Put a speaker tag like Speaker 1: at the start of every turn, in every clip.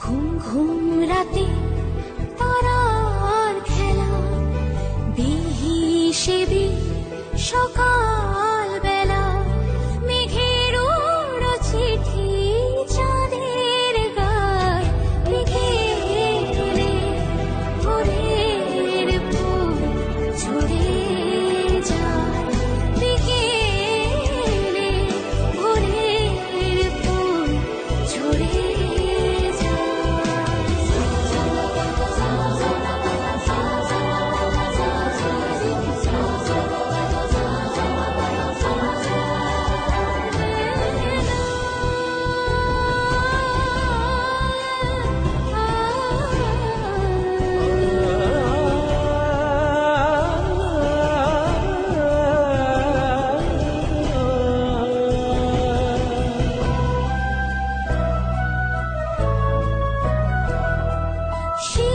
Speaker 1: ঘুম ঘুম রাতে তারার খেলা দেহি সেবি সকাল she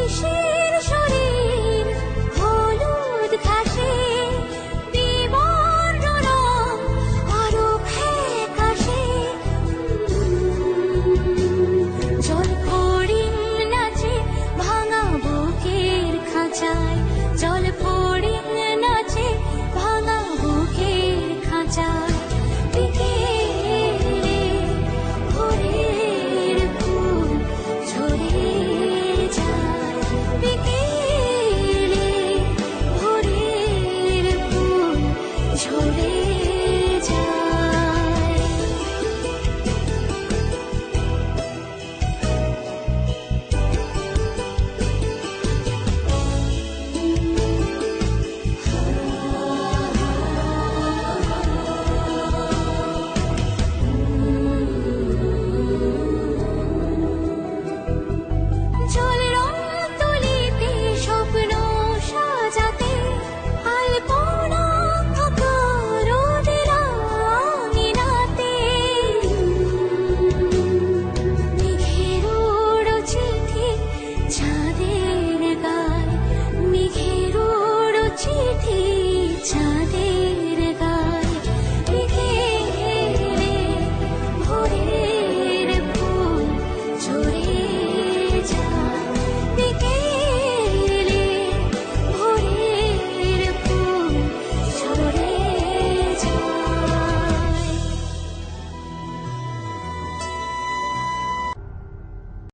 Speaker 1: 家。